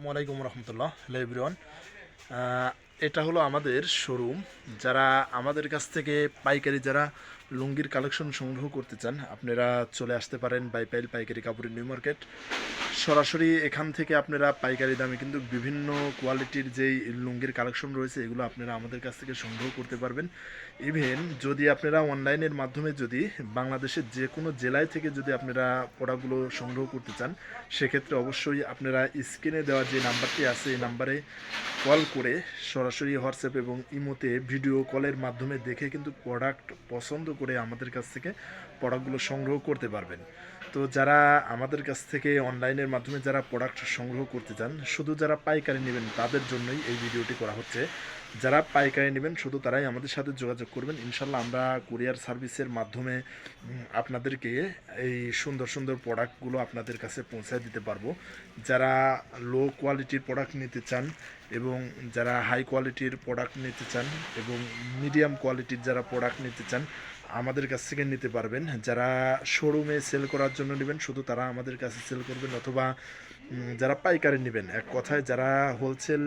আসসালামু আলাইকুম রহমতুল্লাহ hello everyone এটা হলো আমাদের শোরুম যারা আমাদের কাছ থেকে পাইকারি, যারা লুঙ্গির কালেকশন সংগ্রহ করতে চান, আপনারা চলে আসতে পারেন বাইপাইল পাইকারি কাপড়ের নিউ মার্কেট সরাসরি এখান থেকে আপনারা পাইকারি দামে কিন্তু বিভিন্ন কোয়ালিটির যেই লুঙ্গির কালেকশন রয়েছে, এগুলো আপনারা আমাদের কাছ থেকে সংগ্রহ করতে পারবেন। ইভেন যদি আপনারা অনলাইনের মাধ্যমে যদি বাংলাদেশের যে কোনো জেলায় থেকে যদি আপনারা প্রোডাক্টগুলো সংগ্রহ করতে চান, সেক্ষেত্রে অবশ্যই আপনারা স্ক্রিনে দেওয়া যে নাম্বারটি আছে, এই নাম্বারে কল করে সরাসরি হোয়াটসঅ্যাপ এবং ইমোতে ভিডিও কলের মাধ্যমে দেখে কিন্তু প্রোডাক্ট পছন্দ করে আমাদের কাছ থেকে প্রোডাক্টগুলো সংগ্রহ করতে পারবেন। তো যারা আমাদের কাছ থেকে অনলাইনের মাধ্যমে যারা প্রোডাক্ট সংগ্রহ করতে চান, শুধু যারা পাইকারি নেবেন, তাদের জন্যই এই ভিডিওটি করা হচ্ছে। যারা পাইকারি নেবেন, শুধু তারাই আমাদের সাথে যোগাযোগ করবেন। ইনশাল্লাহ আমরা কুরিয়ার সার্ভিসের মাধ্যমে আপনাদেরকে এই সুন্দর সুন্দর প্রোডাক্টগুলো আপনাদের কাছে পৌঁছায় দিতে পারব। যারা লো কোয়ালিটির প্রোডাক্ট নিতে চান এবং যারা হাই কোয়ালিটির প্রোডাক্ট নিতে চান এবং মিডিয়াম কোয়ালিটির যারা প্রোডাক্ট নিতে চান, আমাদের কাছ থেকে নিতে পারবেন। যারা শোরুমে সেল করার জন্য নেবেন, শুধু তারা আমাদের কাছে সেল করবেন অথবা যারা পাইকারি নেবেন। এক কথায় যারা হোলসেল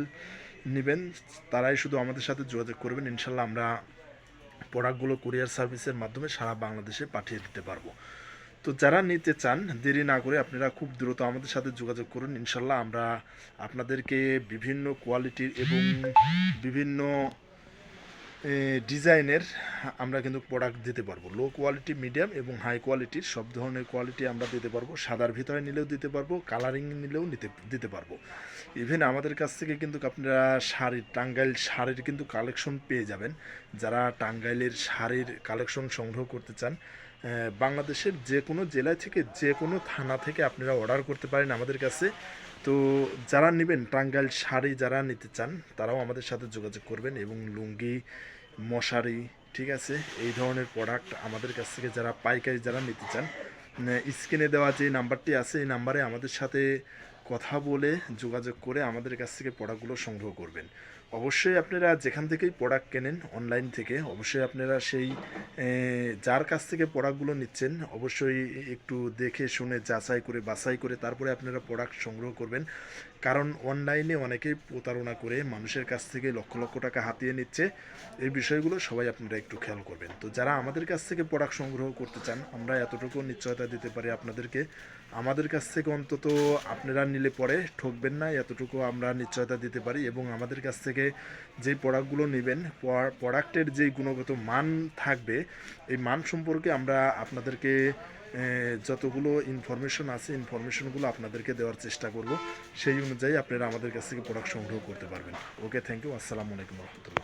নেবেন, তারাই শুধু আমাদের সাথে যোগাযোগ করবেন। ইনশাল্লাহ আমরা প্রোডাক্টগুলো কুরিয়ার সার্ভিসের মাধ্যমে সারা বাংলাদেশে পাঠিয়ে দিতে পারব। তো যারা নিতে চান, দেরি না করে আপনারা খুব দ্রুত আমাদের সাথে যোগাযোগ করুন। ইনশাল্লাহ আমরা আপনাদেরকে বিভিন্ন কোয়ালিটির এবং বিভিন্ন ডিজাইনের আমরা কিন্তু প্রোডাক্ট দিতে পারব। লো কোয়ালিটি মিডিয়াম এবং হাই কোয়ালিটির সব ধরনের কোয়ালিটি আমরা দিতে পারব। সাদার ভিতরে নিলেও দিতে পারব কালারিং নিলেও নিতে, দিতে পারব। ইভেন আমাদের কাছ থেকে কিন্তু আপনারা শাড়ির টাঙ্গাইল শাড়ির কিন্তু কালেকশন পেয়ে যাবেন। যারা টাঙ্গাইলের শাড়ির কালেকশন সংগ্রহ করতে চান বাংলাদেশের যে কোনো জেলা থেকে যে কোনো থানা থেকে আপনারা অর্ডার করতে পারেন আমাদের কাছে। তো যারা নেবেন টাঙ্গাইল শাড়ি যারা নিতে চান, তারাও আমাদের সাথে যোগাযোগ করবেন এবং লুঙ্গি, মশারি, ঠিক আছে, এই ধরনের প্রোডাক্ট আমাদের কাছ থেকে যারা পাইকারি যারা নিতে চান স্ক্রিনে দেওয়া যে নাম্বারটি আছে, এই নাম্বারে আমাদের সাথে কথা বলে যোগাযোগ করে আমাদের কাছ থেকে প্রোডাক্টগুলো সংগ্রহ করবেন। অবশ্যই আপনারা যেখান থেকেই প্রোডাক্ট কেনেন অনলাইন থেকে, অবশ্যই আপনারা সেই যার কাছ থেকে প্রোডাক্টগুলো নিচ্ছেন, অবশ্যই একটু দেখে শুনে, যাচাই করে, বাছাই করে, তারপরে আপনারা প্রোডাক্ট সংগ্রহ করবেন। কারণ অনলাইনে অনেকেই প্রতারণা করে, মানুষের কাছ থেকে লক্ষ লক্ষ টাকা হাতিয়ে নিচ্ছে। এই বিষয়গুলো সবাই আপনারা একটু খেয়াল করবেন। তো যারা আমাদের কাছ থেকে প্রোডাক্ট সংগ্রহ করতে চান, আমরা এতটুকু নিশ্চয়তা দিতে পারি আপনাদেরকে। আমাদের কাছ থেকে অন্তত আপনারা নিলে পরে ঠকবেন না, এতটুকু আমরা নিশ্চয়তা দিতে পারি এবং আমাদের কাছ থেকে যে প্রোডাক্টগুলো নেবেন প্রোডাক্টের যে গুণগত মান থাকবে, এই মান সম্পর্কে আমরা আপনাদেরকে যতগুলো ইনফরমেশন আছে ইনফরমেশনগুলো আপনাদেরকে দেওয়ার চেষ্টা করব। সেই অনুযায়ী আপনারা আমাদের কাছ থেকে প্রোডাক্ট সংগ্রহ করতে পারবেন। ওকে থ্যাংক ইউ আসসালামু আলাইকুম রহমতুল্লাহ।